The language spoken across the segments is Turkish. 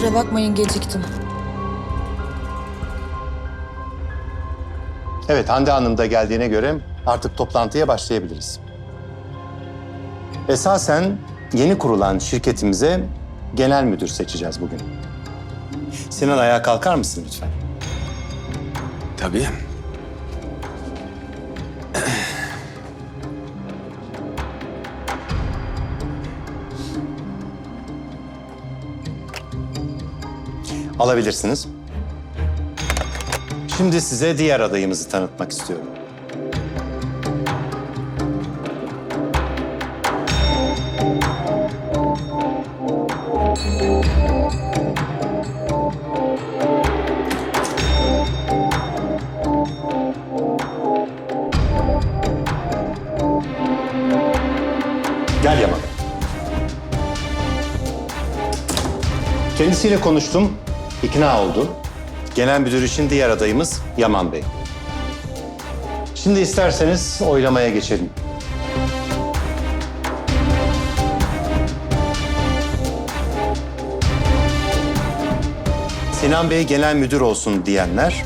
Kusura bakmayın geciktim. Evet, Hande Hanım da geldiğine göre artık toplantıya başlayabiliriz. Esasen yeni kurulan şirketimize genel müdür seçeceğiz bugün. Sinan ayağa kalkar mısın lütfen? Tabii. Alabilirsiniz. Şimdi size diğer adayımızı tanıtmak istiyorum. Gel Yaman. Kendisiyle konuştum, ikna oldu. Genel müdür için diğer adayımız Yaman Bey. Şimdi isterseniz oylamaya geçelim. Sinan Bey genel müdür olsun diyenler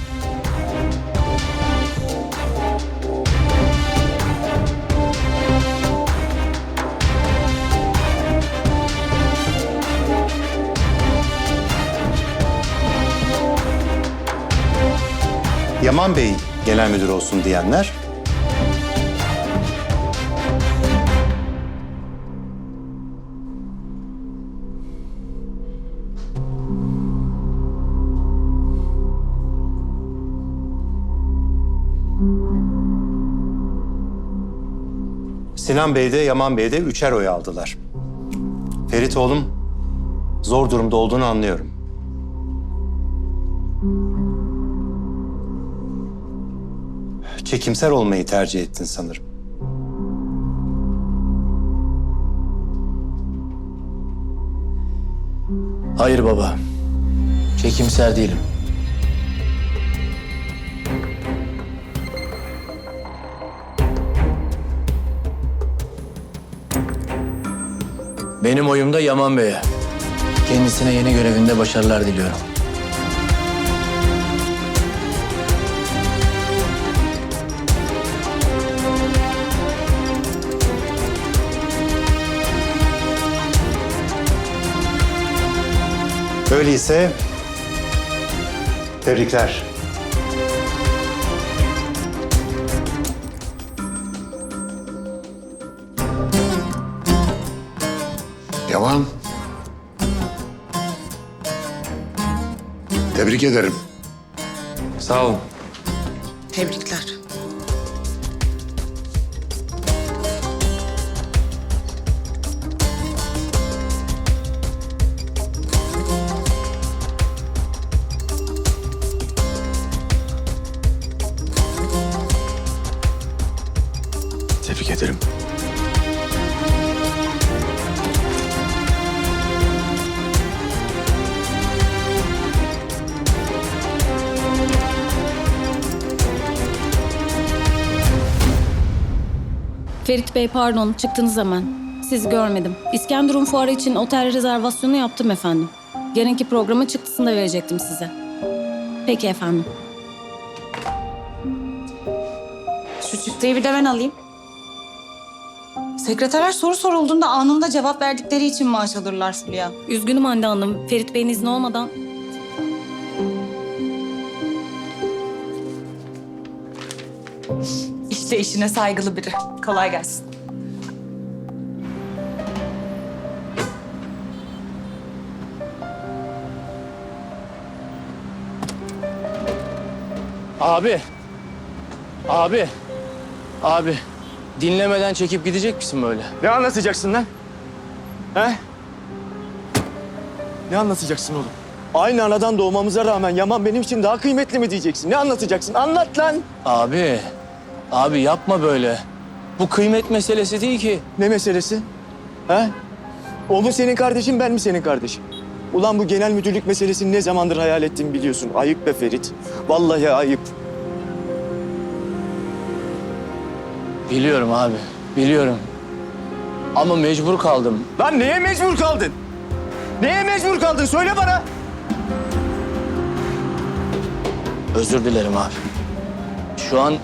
Yaman Bey genel müdür olsun diyenler Sinan Bey de Yaman Bey de üçer oy aldılar. Ferit oğlum zor durumda olduğunu anlıyorum. Çekimser olmayı tercih ettin sanırım. Hayır baba. Çekimser değilim. Benim oyum da Yaman Bey'e. Kendisine yeni görevinde başarılar diliyorum. Öyleyse tebrikler. Yaman. Tebrik ederim. Sağ olun. Tebrikler. Tebrik ederim. Ferit Bey pardon çıktınız hemen. Sizi görmedim. İskenderun fuarı için otel rezervasyonu yaptım efendim. Yarınki programa çıktısını da verecektim size. Peki efendim. Şu çıktıyı bir de ben alayım. Sekreterler soru sorulduğunda anında cevap verdikleri için maaş alırlar Fulya. Üzgünüm Hande Hanım. Ferit Bey'in izni olmadan İşte işine saygılı biri. Kolay gelsin. Abi. Abi. Abi. Dinlemeden çekip gidecek misin böyle? Ne anlatacaksın lan? He? Ne anlatacaksın oğlum? Aynı anadan doğmamıza rağmen Yaman benim için daha kıymetli mi diyeceksin? Ne anlatacaksın? Anlat lan. Abi. Abi yapma böyle. Bu kıymet meselesi değil ki. Ne meselesi? He? O mu senin kardeşin, ben mi senin kardeşim? Ulan bu genel müdürlük meselesini ne zamandır hayal ettiğimi biliyorsun. Ayıp be Ferit. Vallahi ayıp. Biliyorum abi, biliyorum. Ama mecbur kaldım. Lan neye mecbur kaldın? Neye mecbur kaldın? Söyle bana. Özür dilerim abi. Şu an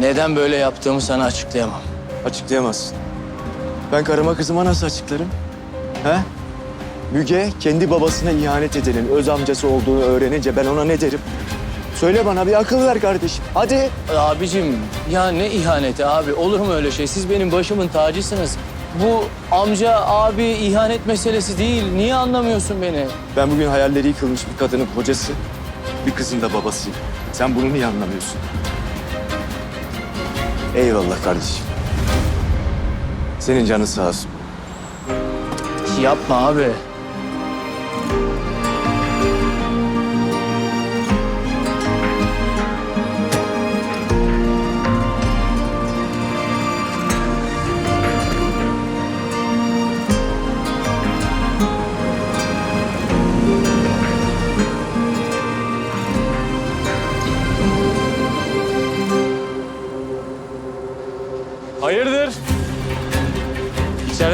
neden böyle yaptığımı sana açıklayamam. Açıklayamazsın. Ben karıma kızıma nasıl açıklarım? He? Müge kendi babasına ihanet edenin öz amcası olduğunu öğrenince ben ona ne derim? Söyle bana bir akıl ver kardeşim. Hadi. Abicim ya ne ihaneti abi olur mu öyle şey? Siz benim başımın tacısınız. Bu amca abi ihanet meselesi değil. Niye anlamıyorsun beni? Ben bugün hayalleri yıkılmış bir kadının kocası, bir kızın da babasıyım. Sen bunu niye anlamıyorsun? Eyvallah kardeşim. Senin canın sağ olsun. Yapma abi.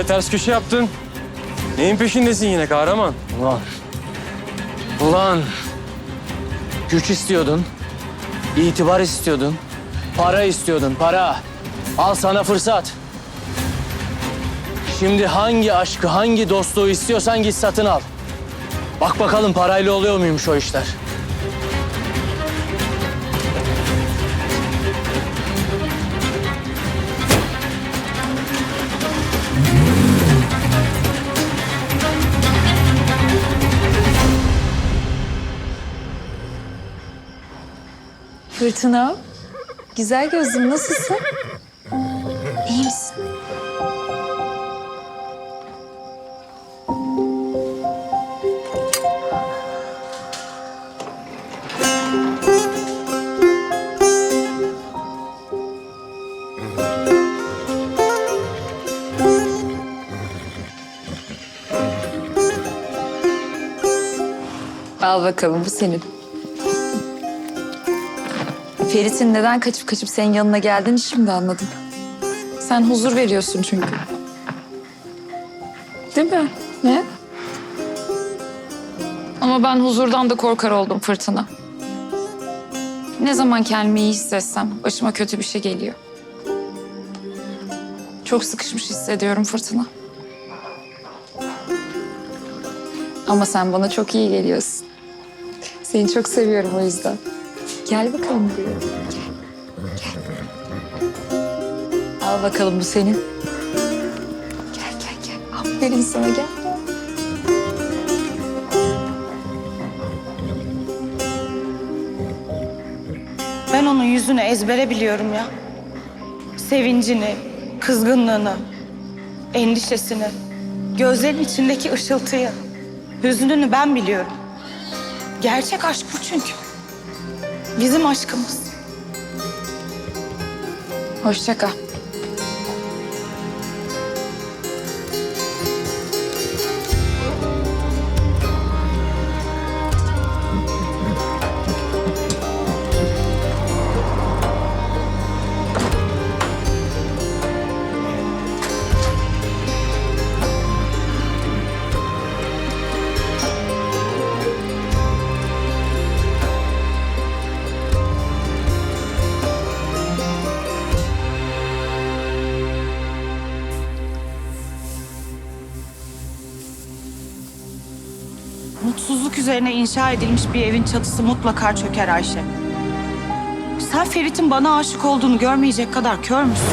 Ters köşe yaptın. Neyin peşindesin yine kahraman? Ulan. Ulan. Güç istiyordun. itibar istiyordun. Para istiyordun, para. Al sana fırsat. Şimdi hangi aşkı, hangi dostluğu istiyorsan git satın al. Bak bakalım parayla oluyor muymuş o işler. Fırtına, güzel gözlüm nasılsın? İyi misin? Al bakalım bu senin. Ferit'in neden kaçıp kaçıp senin yanına geldiğini şimdi anladım. Sen huzur veriyorsun çünkü. Değil mi? Ne? Ama ben huzurdan da korkar oldum Fırtına. Ne zaman kendimi iyi hissetsem başıma kötü bir şey geliyor. Çok sıkışmış hissediyorum Fırtına. Ama sen bana çok iyi geliyorsun. Seni çok seviyorum o yüzden. Gel bakalım buraya. Gel. Gel. Al bakalım bu senin. Gel gel gel. Aferin sana gel. Ben onun yüzünü ezbere biliyorum ya. Sevincini, kızgınlığını, endişesini, gözlerin içindeki ışıltıyı, hüznünü ben biliyorum. Gerçek aşk bu çünkü. Bizim aşkımız. Hoşça kal. Mutsuzluk üzerine inşa edilmiş bir evin çatısı mutlaka çöker Ayşe. Sen Ferit'in bana aşık olduğunu görmeyecek kadar kör müsün?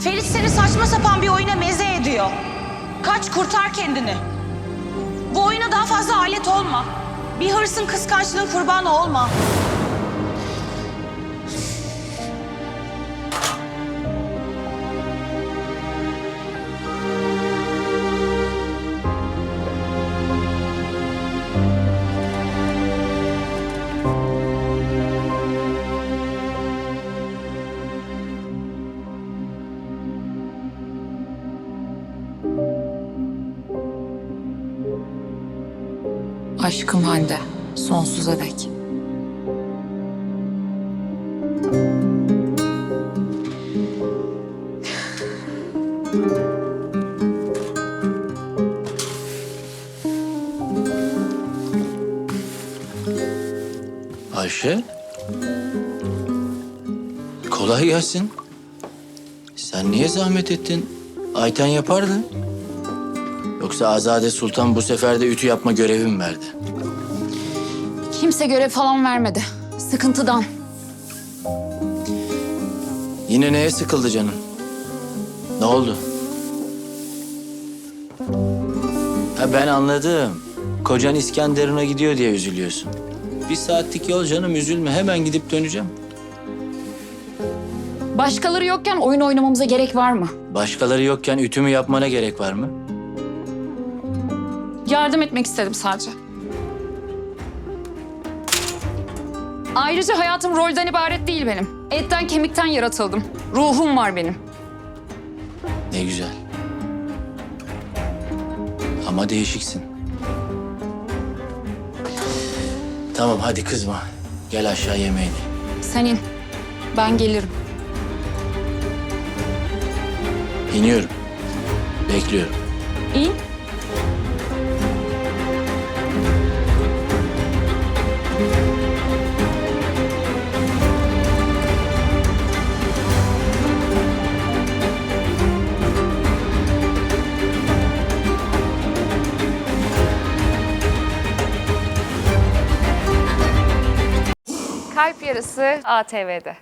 Ferit seni saçma sapan bir oyuna meze ediyor. Kaç kurtar kendini. Bu oyuna daha fazla alet olma. Bir hırsın kıskançlığın kurbanı olma. Aşkım Hande, sonsuza dek. Ayşe. Kolay gelsin. Sen niye zahmet ettin? Ayten yapardı. Yoksa Azade Sultan bu sefer de ütü yapma görevi mi verdi? Kimse görev falan vermedi. Sıkıntıdan. Yine neye sıkıldı canım? Ne oldu? Ha ben anladım. Kocan İskenderun'a gidiyor diye üzülüyorsun. Bir saatlik yol canım üzülme. Hemen gidip döneceğim. Başkaları yokken oyun oynamamıza gerek var mı? Başkaları yokken ütümü yapmana gerek var mı? Yardım etmek istedim sadece. Ayrıca hayatım rolden ibaret değil benim. Etten kemikten yaratıldım. Ruhum var benim. Ne güzel. Ama değişiksin. Tamam hadi kızma. Gel aşağı yemeğini. Sen in. Ben gelirim. İniyorum. Bekliyorum. İn. Kalp Yarısı ATV'de.